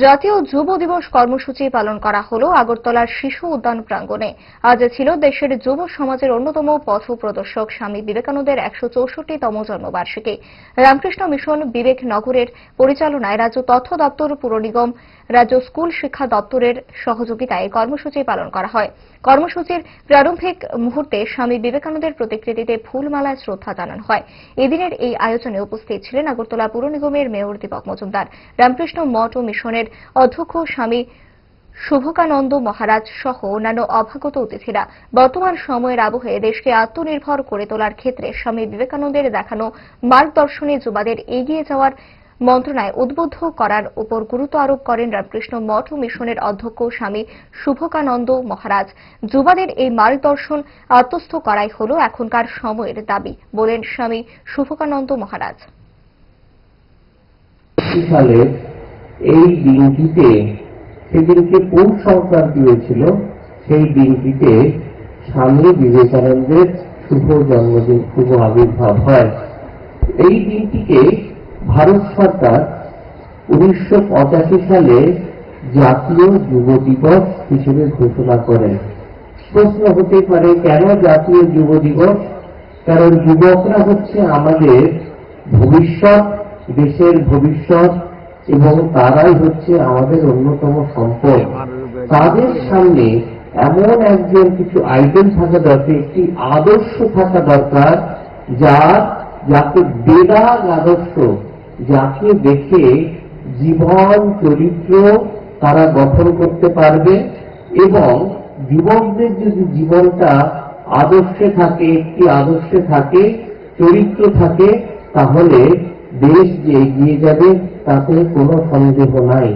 জাতীয় যুব দিবস কর্মসূচি পালন করা হল আগরতলার শিশু উদ্যান প্রাঙ্গণে। আজ ছিল দেশের যুব সমাজের অন্যতম পথ প্রদর্শক স্বামী বিবেকানন্দের একশো চৌষট্টিতম জন্মবার্ষিকী। রামকৃষ্ণ মিশন বিবেক নগরের পরিচালনায় রাজ্য তথ্য দপ্তর, পুর নিগম, রাজ্য স্কুল শিক্ষা দপ্তরের সহযোগিতায় কর্মসূচি পালন করা হয়। কর্মসূচির প্রারম্ভিক মুহূর্তে স্বামী বিবেকানন্দের প্রতিকৃতিতে ফুলমালায় শ্রদ্ধা জানানো হয়। এদিনের এই আয়োজনে উপস্থিত ছিলেন আগরতলা পুর নিগমের মেয়র দীপক মজুমদার। রামকৃষ্ণ মঠ ও মিশনের অধ্যক্ষ স্বামী শুভকানন্দ মহারাজ সহ অন্যান্য অভাগত অতিথিরা বর্তমান সময়ের আবহে দেশকে আত্মনির্ভর করে তোলার ক্ষেত্রে স্বামী বিবেকানন্দের দেখানো মার্গদর্শনে যুবাদের এগিয়ে যাওয়ার মন্ত্রণায় উদ্বুদ্ধ করার উপর গুরুত্ব আরোপ করেন রামকৃষ্ণ মঠ মিশনের অধ্যক্ষ স্বামী শুভকানন্দ মহারাজ। যুবাদের এই মার্গদর্শন আত্মস্থ করাই হল এখনকার সময়ের দাবি, বলেন স্বামী শুভকানন্দ মহারাজ। এই দিনটিতে সেদিনকে পৌষ সংক্রান্তি হয়েছিল? সেই দিনটিতে স্বামী বিবেকানন্দের শুভ জন্মদিন, শুভ আবির্ভাব হয়। এই দিনটিকে ভারত সরকার উনিশশো পঁচাশি সালে জাতীয় যুব দিবস হিসেবে ঘোষণা করেন প্রশ্ন হতে পারে, কেন জাতীয় যুব দিবস? কারণ যুবকরা হচ্ছে আমাদের ভবিষ্যৎ, দেশের ভবিষ্যৎ এবং তারাই হচ্ছে আমাদের অন্যতম সম্পদ। তাদের সামনে এমন একজন কিছু আইটেম থাকা দরকার, একটি আদর্শ থাকা দরকার যার যাকে বেদাগ আদর্শ, যাকে দেখে জীবন, চরিত্র তারা গঠন করতে পারবে এবং যুবকদের যদি জীবনটা আদর্শে থাকে, একটি আদর্শে থাকে, চরিত্র থাকে, তাহলে দেশ যে এগিয়ে যাবে তাতে কোনো সন্দেহ নাই।